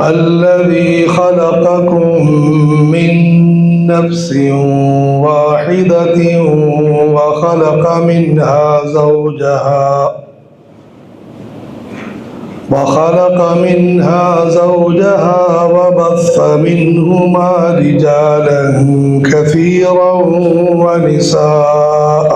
الذي خلقكم من نفس واحدة وخلق منها زوجها وخلق منها زوجها وبث منهما رجالا كثيرا ونساء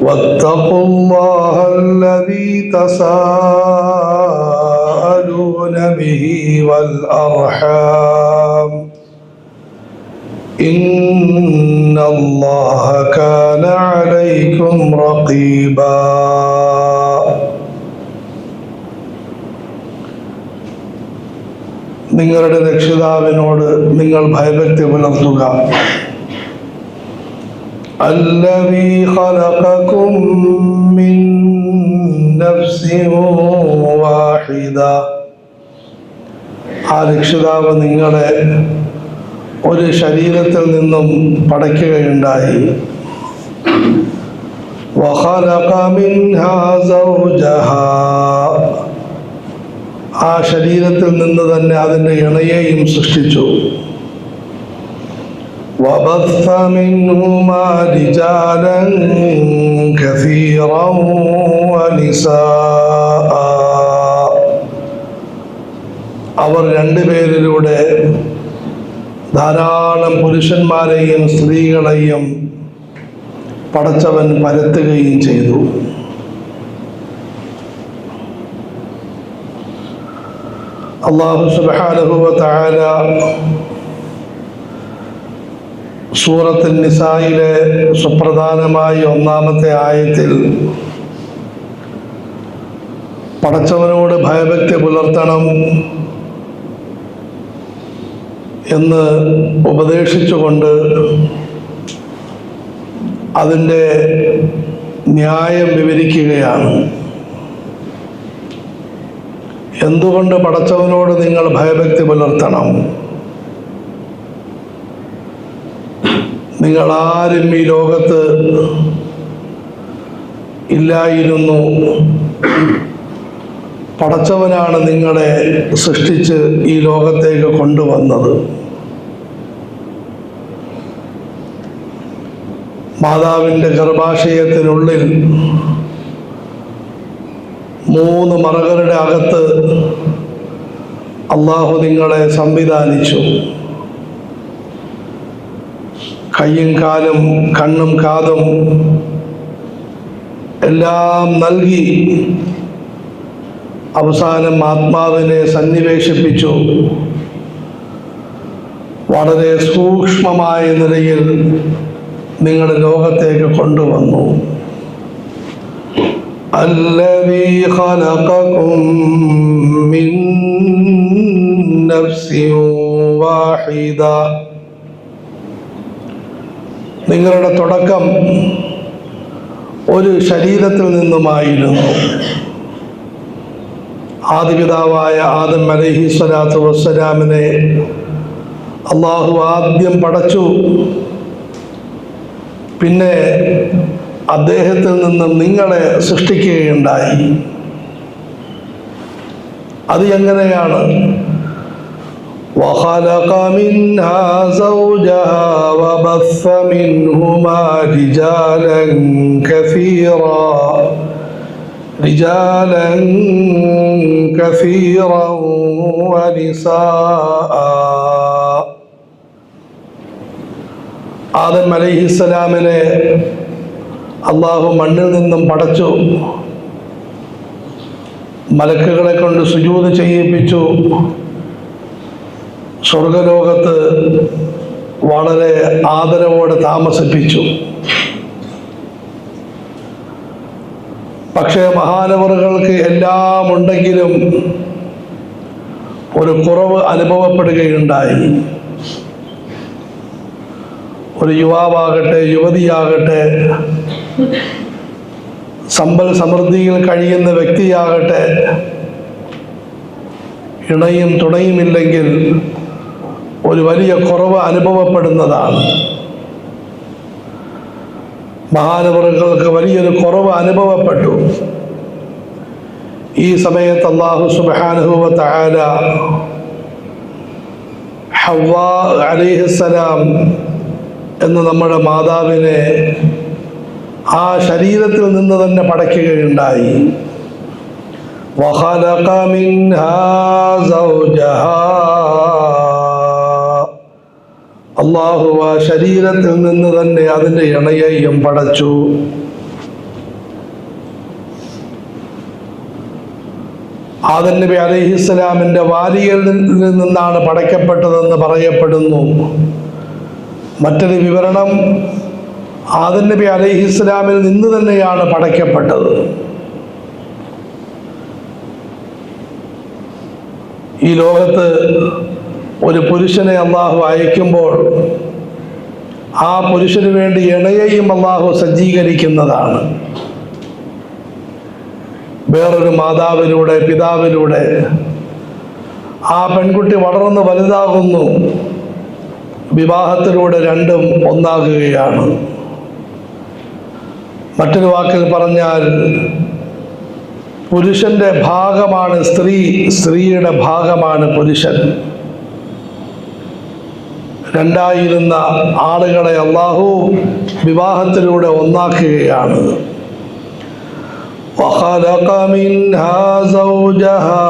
واتقوا الله الذي تساءلون به والأرحام إن الله كان عليكم رقيبا നിങ്ങളുടെ രക്ഷിതാവിനോട് നിങ്ങൾ ഭയഭക്തി പുലർത്തുക الذي خلقكم من نفس واحدة ആ രക്ഷിതാവ് നിങ്ങളെ ഒരു ശരീരത്തിൽ നിന്നും പടയ്ക്കുകയുണ്ടായി وخلق منها زوجها ആ ശരീരത്തിൽ നിന്ന് തന്നെ അതിൻ്റെ ഇണയെയും സൃഷ്ടിച്ചു وبث منهما رجالا كثيرا ونساء അവർ രണ്ടുപേരിലൂടെ ധാരാളം പുരുഷന്മാരെയും സ്ത്രീകളെയും പടച്ചവൻ പരത്തുകയും ചെയ്തു അള്ളാഹു സുബാനുഭവ താര സൂറത്തിൽ നിസായിലെ സുപ്രധാനമായി ഒന്നാമത്തെ ആയത്തിൽ പടച്ചവനോട് ഭയഭക്തി പുലർത്തണം എന്ന് ഉപദേശിച്ചുകൊണ്ട് അതിന്റെ ന്യായം വിവരിക്കുകയാണ്. എന്തുകൊണ്ട് പടച്ചവനോട് നിങ്ങൾ ഭയഭക്തി പുലർത്തണം? നിങ്ങൾ ആരും ഈ ലോകത്ത് ഇല്ലായിരുന്നു. പടച്ചവനാണ് നിങ്ങളെ സൃഷ്ടിച്ച് ഈ ലോകത്തേക്ക് കൊണ്ടുവന്നത്. മാതാവിന്റെ ഗർഭാശയത്തിനുള്ളിൽ മൂന്ന് മറകളുടെ അകത്ത് അള്ളാഹു നിങ്ങളെ സംവിധാനിച്ചു. കയ്യും കാലും കണ്ണും കാതും എല്ലാം നൽകി അവസാനം ആത്മാവിനെ സന്നിവേശിപ്പിച്ചു വളരെ സൂക്ഷ്മമായ നിലയിൽ നിങ്ങളുടെ ലോകത്തേക്ക് കൊണ്ടുവന്നു الذي خلقكم من نفس واحده നിങ്ങളുടെ തുടക്കം ഒരു ശരീരത്തിൽ നിന്നുമായിരുന്നു. ആദിപിതാവായ ആദം അലഹി സ്വലാത്തു വസ്സലാമിനെ അള്ളാഹു ആദ്യം പടച്ചു. പിന്നെ അദ്ദേഹത്തിൽ നിന്നും നിങ്ങളെ സൃഷ്ടിക്കുകയുണ്ടായി. അത് എങ്ങനെയാണ്? وخلق منها زوجها وبث منهما رجالا كثيرا رجالا كثيرا ونساء ആദം അലൈഹിസ്സലാമിനെ അള്ളാഹു മണ്ണിൽ നിന്നും പടച്ചു മലക്കുകളെ കൊണ്ട് സുജൂത് ചെയ്യിപ്പിച്ചു സ്വർഗലോകത്ത് വളരെ ആദരവോടെ താമസിപ്പിച്ചു. പക്ഷേ മഹാനവറുകൾക്ക് എല്ലാം ഉണ്ടെങ്കിലും ഒരു കുറവ് അനുഭവപ്പെടുകയുണ്ടായി. ഒരു യുവാവാകട്ടെ യുവതിയാകട്ടെ സമ്പൽ സമൃദ്ധിയിൽ കഴിയുന്ന വ്യക്തിയാകട്ടെ ഇണയും തുണയുമില്ലെങ്കിൽ ഒരു വലിയ കുറവ് അനുഭവപ്പെടുന്നതാണ് മഹാനവറുകൾക്ക് വലിയൊരു കുറവ് അനുഭവപ്പെട്ടു ഈ സമയത്ത് അള്ളാഹു സുബാനുഹുവ തആല ഹവ്വ അലിഹസ്സലാം എന്ന നമ്മുടെ മാതാവിനെ ആ ശരീരത്തിൽ നിന്ന് തന്നെ പടയ്ക്കുകയുണ്ടായി وخلق منها زوجها അള്ളാഹു ആ ശരീരത്തിൽ നിന്ന് തന്നെ അതിന്റെ ഇണയെയും പടച്ചു. ആദൻ നബി അലഹിസ്സലാമിന്റെ വാലിയിൽ നിന്നാണ് പടയ്ക്കപ്പെട്ടതെന്ന് പറയപ്പെടുന്നു. മറ്റൊരു വിവരണം ആദൻ നബി അലഹിസ്സലാമിൽ നിന്ന് തന്നെയാണ് പടയ്ക്കപ്പെട്ടത്. ഈ ലോകത്ത് ഒരു പുരുഷനെ അള്ളാഹു അയക്കുമ്പോൾ ആ പുരുഷന് വേണ്ടി ഇണയെയും അള്ളാഹു സജ്ജീകരിക്കുന്നതാണ്. വേറൊരു മാതാവിലൂടെ പിതാവിലൂടെ ആ പെൺകുട്ടി വളർന്ന് വലുതാകുന്നു. വിവാഹത്തിലൂടെ രണ്ടും ഒന്നാകുകയാണ്. മറ്റൊരു വാക്കിൽ പറഞ്ഞാൽ പുരുഷന്റെ ഭാഗമാണ് സ്ത്രീ സ്ത്രീയുടെ ഭാഗമാണ് പുരുഷൻ. രണ്ടായിരുന്ന ആളുകളെ അള്ളാഹു വിവാഹത്തിലൂടെ ഒന്നാക്കുകയാണ് وخلق منها زوجها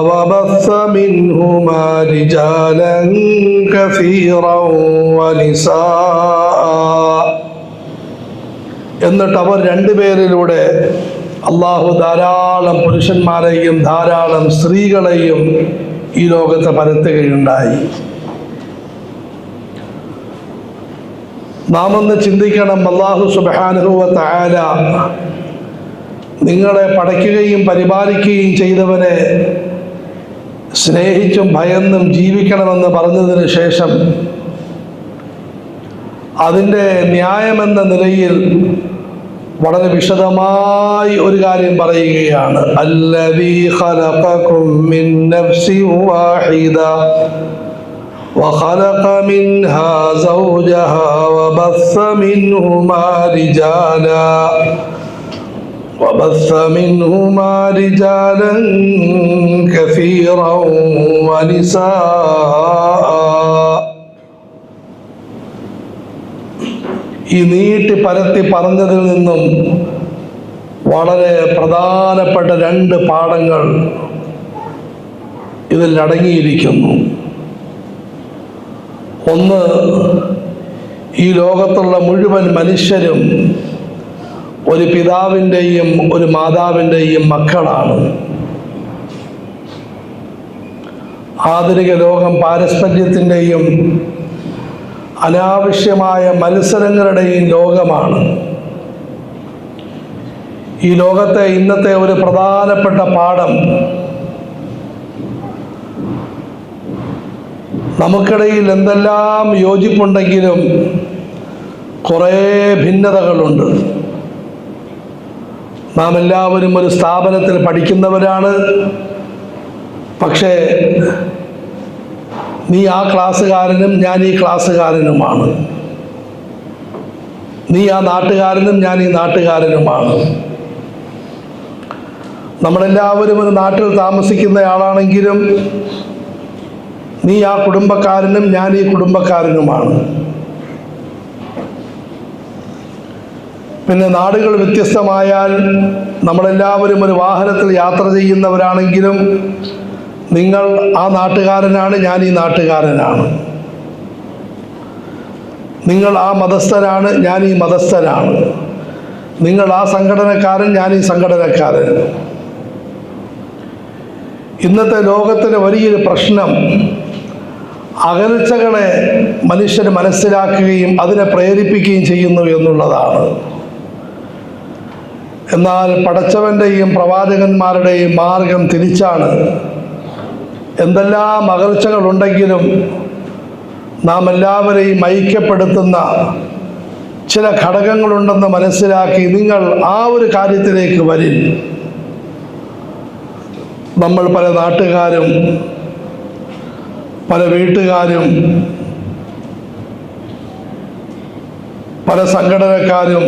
وبث منهما رجالا كثيرا ونساء എന്നിട്ട് അവർ രണ്ടുപേരിലൂടെ അള്ളാഹു ധാരാളം പുരുഷന്മാരെയും ധാരാളം സ്ത്രീകളെയും ഈ ലോകത്ത് പരത്തുകയുണ്ടായി നാം ഒന്ന് ചിന്തിക്കണം. അള്ളാഹു സുബാനുഹുവ താര നിങ്ങളെ പഠിക്കുകയും പരിപാലിക്കുകയും ചെയ്തവനെ സ്നേഹിച്ചും ഭയന്നും ജീവിക്കണമെന്ന് പറഞ്ഞതിന് ശേഷം അതിന്റെ ന്യായമെന്ന നിലയിൽ വളരെ വിശദമായി ഒരു കാര്യം പറയുകയാണ്. അല്ലദീ ഖലഖകും മിൻ നഫ്സിൻ വാഹിദ. وخلق منها زوجها وبث منهما رجالا وبث منهما رجالا كثيرا ونساء ഈ നീട്ടി പരത്തി പറഞ്ഞതിൽ നിന്നും വളരെ പ്രധാനപ്പെട്ട രണ്ട് പാഠങ്ങൾ ഇതിൽ അടങ്ങിയിരിക്കുന്നു ഒന്ന് ഈ ലോകത്തുള്ള മുഴുവൻ മനുഷ്യരും ഒരു പിതാവിന്റെയും ഒരു മാതാവിന്റെയും മക്കളാണ്. ആധുനിക ലോകം പാരസ്പര്യത്തിന്റെയും അനാവശ്യമായ മത്സരങ്ങളുടെയും ലോകമാണ്. ഈ ലോകത്തെ ഇന്നത്തെ ഒരു പ്രധാനപ്പെട്ട പാഠം നമുക്കിടയിൽ എന്തെല്ലാം യോജിപ്പുണ്ടെങ്കിലും കുറേ ഭിന്നതകളുണ്ട്. നാം എല്ലാവരും ഒരു സ്ഥാപനത്തിൽ പഠിക്കുന്നവരാണ്. പക്ഷേ നീ ആ ക്ലാസ്സുകാരനും ഞാൻ ഈ ക്ലാസ്സുകാരനുമാണ്. നീ ആ നാട്ടുകാരനും ഞാൻ ഈ നാട്ടുകാരനുമാണ്. നമ്മളെല്ലാവരും ഒരു നാട്ടിൽ താമസിക്കുന്നയാളാണെങ്കിലും നീ ആ കുടുംബക്കാരനും ഞാൻ ഈ കുടുംബക്കാരനുമാണ്. പിന്നെ നാടുകൾ വ്യത്യസ്തമായാൽ നമ്മളെല്ലാവരും ഒരു വാഹനത്തിൽ യാത്ര ചെയ്യുന്നവരാണെങ്കിലും നിങ്ങൾ ആ നാട്ടുകാരനാണ് ഞാൻ ഈ നാട്ടുകാരനാണ്. നിങ്ങൾ ആ മതസ്ഥരാണ് ഞാൻ ഈ മതസ്ഥനാണ് നിങ്ങൾ ആ സംഘടനക്കാരൻ ഞാൻ ഈ സംഘടനക്കാരൻ. ഇന്നത്തെ ലോകത്തിന് വലിയൊരു പ്രശ്നം അകൽച്ചകളെ മനുഷ്യർ മനസ്സിലാക്കുകയും അതിനെ പ്രേരിപ്പിക്കുകയും ചെയ്യുന്നു എന്നുള്ളതാണ്. എന്നാൽ പടച്ചവന്റെയും പ്രവാചകന്മാരുടെയും മാർഗം തിരിച്ചാണ്. എന്തെല്ലാം അകൽച്ചകളുണ്ടെങ്കിലും നാം എല്ലാവരെയും ഐക്യപ്പെടുത്തുന്ന ചില ഘടകങ്ങളുണ്ടെന്ന് മനസ്സിലാക്കി നിങ്ങൾ ആ ഒരു കാര്യത്തിലേക്ക് വരിൻ നമ്മൾ പല നാട്ടുകാരും പല വീട്ടുകാരും പല സംഘടനക്കാരും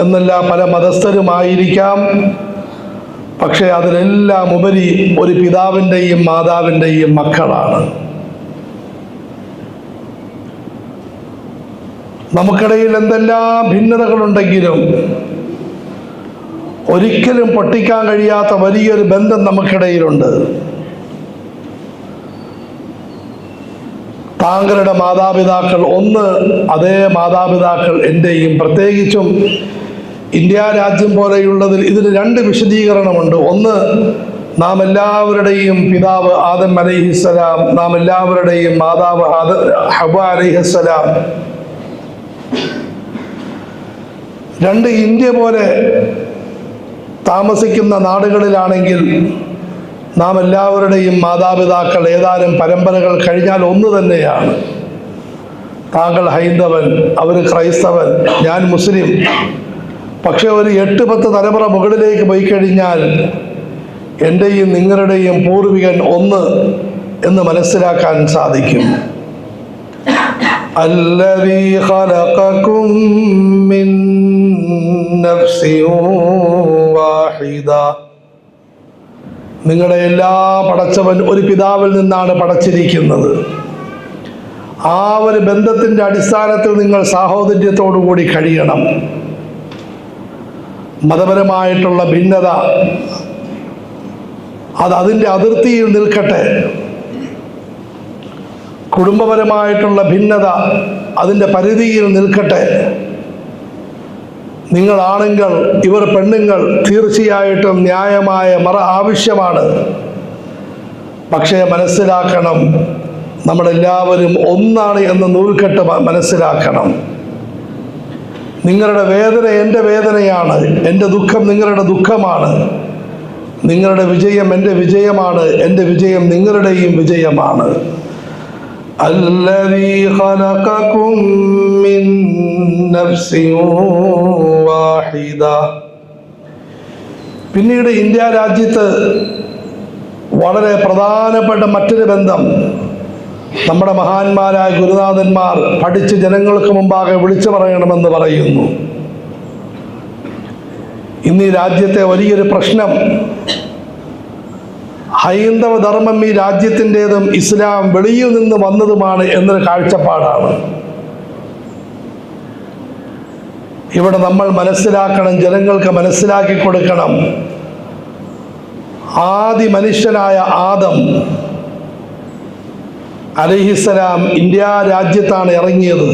എന്നല്ല പല മതസ്ഥരുമായിരിക്കാം. പക്ഷേ അതിലെല്ലാം ഉപരി ഒരു പിതാവിന്റെയും മാതാവിന്റെയും മക്കളാണ്. നമുക്കിടയിൽ എന്തെല്ലാം ഭിന്നതകളുണ്ടെങ്കിലും ഒരിക്കലും പൊട്ടിക്കാൻ കഴിയാത്ത വലിയൊരു ബന്ധം നമുക്കിടയിലുണ്ട്. താങ്കളുടെ മാതാപിതാക്കൾ ഒന്ന് അതേ മാതാപിതാക്കൾ എന്റെയും പ്രത്യേകിച്ചും ഇന്ത്യ രാജ്യം പോലെയുള്ളതിൽ ഇതിന് രണ്ട് വിശദീകരണമുണ്ട്. ഒന്ന് നാം എല്ലാവരുടെയും പിതാവ് ആദം അലൈഹിസ്സലാം നാം എല്ലാവരുടെയും മാതാവ് ആദ ഹബ അലൈഹിസ്സലാം. രണ്ട് ഇന്ത്യ പോലെ താമസിക്കുന്ന നാടുകളിലാണെങ്കിൽ നാം എല്ലാവരുടെയും മാതാപിതാക്കൾ ഏതാനും പരമ്പരകൾ കഴിഞ്ഞാൽ ഒന്ന് തന്നെയാണ് താങ്കൾ ഹൈന്ദവൻ അവർ ക്രൈസ്തവൻ ഞാൻ മുസ്ലിം പക്ഷെ ഒരു എട്ട് പത്ത് തലമുറ മുകളിലേക്ക് പോയി കഴിഞ്ഞാൽ എൻ്റെയും നിങ്ങളുടെയും പൂർവികൻ ഒന്ന് എന്ന് മനസ്സിലാക്കാൻ സാധിക്കും الذي خلقكم من نفس واحدة നിങ്ങളെ എല്ലാ പടച്ചവൻ ഒരു പിതാവിൽ നിന്നാണ് പടച്ചിരിക്കുന്നത്. ആ ഒരു ബന്ധത്തിന്റെ അടിസ്ഥാനത്തിൽ നിങ്ങൾ കൂടി കഴിയണം. മതപരമായിട്ടുള്ള ഭിന്നത അത് അതിന്റെ അതിർത്തിയിൽ നിൽക്കട്ടെ. കുടുംബപരമായിട്ടുള്ള ഭിന്നത അതിന്റെ പരിധിയിൽ നിൽക്കട്ടെ. നിങ്ങളാണെങ്കിൽ ഇവർ പെണ്ണുങ്ങൾ തീർച്ചയായിട്ടും ന്യായമായ മറ ആവശ്യമാണ്. പക്ഷേ മനസ്സിലാക്കണം നമ്മളെല്ലാവരും ഒന്നാണ് എന്ന് നൂൽക്കെട്ട് മനസ്സിലാക്കണം. നിങ്ങളുടെ വേദന എന്റെ വേദനയാണ് എന്റെ ദുഃഖം നിങ്ങളുടെ ദുഃഖമാണ്. നിങ്ങളുടെ വിജയം എന്റെ വിജയമാണ് എന്റെ വിജയം നിങ്ങളുടെയും വിജയമാണ്. الذي خلقكم من نفس واحدة പിന്നീട് ഇന്ത്യ രാജ്യത്ത് വളരെ പ്രധാനപ്പെട്ട മറ്റൊരു ബന്ധം നമ്മുടെ മഹാന്മാരായ ഗുരുനാഥന്മാർ പഠിച്ച് ജനങ്ങൾക്ക് മുമ്പാകെ വിളിച്ചു പറയണമെന്ന് പറയുന്നു ഇന്ന് ഈ രാജ്യത്തെ വലിയൊരു പ്രശ്നം ഹൈന്ദവ ധർമ്മം ഈ രാജ്യത്തിന്റെതും ഇസ്ലാം വെളിയിൽ നിന്ന് വന്നതുമാണ് എന്നൊരു കാഴ്ചപ്പാടാണ്. ഇവിടെ നമ്മൾ മനസ്സിലാക്കണം ജനങ്ങൾക്ക് മനസ്സിലാക്കി കൊടുക്കണം. ആദി മനുഷ്യനായ ആദം അലഹിസലാം ഇന്ത്യ രാജ്യത്താണ് ഇറങ്ങിയത്.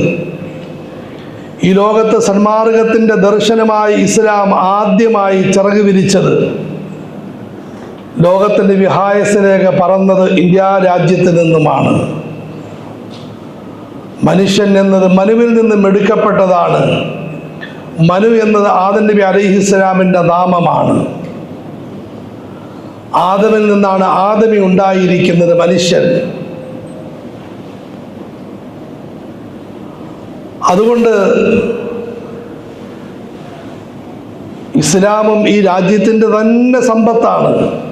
ഈ ലോകത്ത് സന്മാർഗത്തിന്റെ ദർശനമായി ഇസ്ലാം ആദ്യമായി ചിറക് വിരിച്ചത്. ലോകത്തിന്റെ വിഹായസരേഖ പറന്നത് ഇന്ത്യ രാജ്യത്ത് നിന്നുമാണ്. മനുഷ്യൻ എന്നത് മനുവിൽ നിന്നും എടുക്കപ്പെട്ടതാണ്. മനു എന്നത് ആദം നബി അലൈഹിസ്സലാമിന്റെ നാമമാണ്. ആദമിൽ നിന്നാണ് ആദമി ഉണ്ടായിരിക്കുന്നത് മനുഷ്യൻ. അതുകൊണ്ട് ഇസ്ലാമും ഈ രാജ്യത്തിന്റെ തന്നെ സമ്പത്താണ്.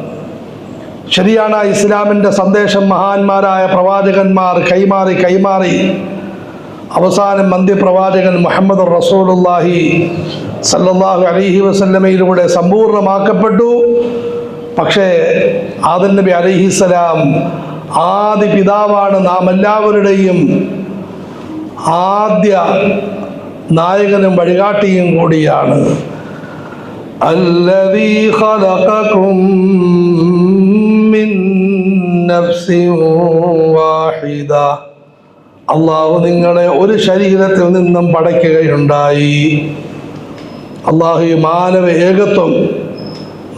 ശരിയാണ് ആ ഇസ്ലാമിൻ്റെ സന്ദേശം മഹാന്മാരായ പ്രവാചകന്മാർ കൈമാറി കൈമാറി അവസാനം മന്ത്യപ്രവാചകൻ മുഹമ്മദ് റസൂലുല്ലാഹി സല്ലല്ലാഹു അലൈഹി വസല്ലമയിലൂടെ സമ്പൂർണ്ണമാക്കപ്പെട്ടു പക്ഷേ ആദൻ നബി അലൈഹിസ്സലാം ആദി പിതാവാണ് നാം എല്ലാവരുടെയും ആദ്യ നായകനും വഴികാട്ടിയും കൂടിയാണ് الذي خلقكم من نفس واحدة അള്ളാഹു നിങ്ങളെ ഒരു ശരീരത്തിൽ നിന്നും പടയ്ക്കുകയുണ്ടായി അള്ളാഹു ഈ മാനവ ഏകത്വം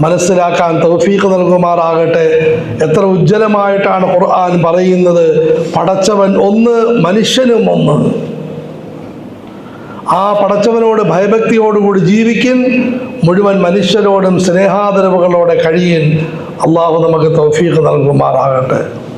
മനസ്സിലാക്കാൻ തൗഫീഖ് നൽകുമാറാകട്ടെ എത്ര ഉജ്ജ്വലമായിട്ടാണ് ഖുർആൻ പറയുന്നത് പടച്ചവൻ ഒന്ന് മനുഷ്യനും ഒന്ന് ആ പടച്ചവനോട് ഭയഭക്തിയോടുകൂടി ജീവിക്കിൻ മുഴുവൻ മനുഷ്യരോടും സ്നേഹാദരവുകളോടെ കഴിയിൻ അള്ളാഹു നമുക്ക് തൗഫീഖ് നൽകുമാറാകട്ടെ.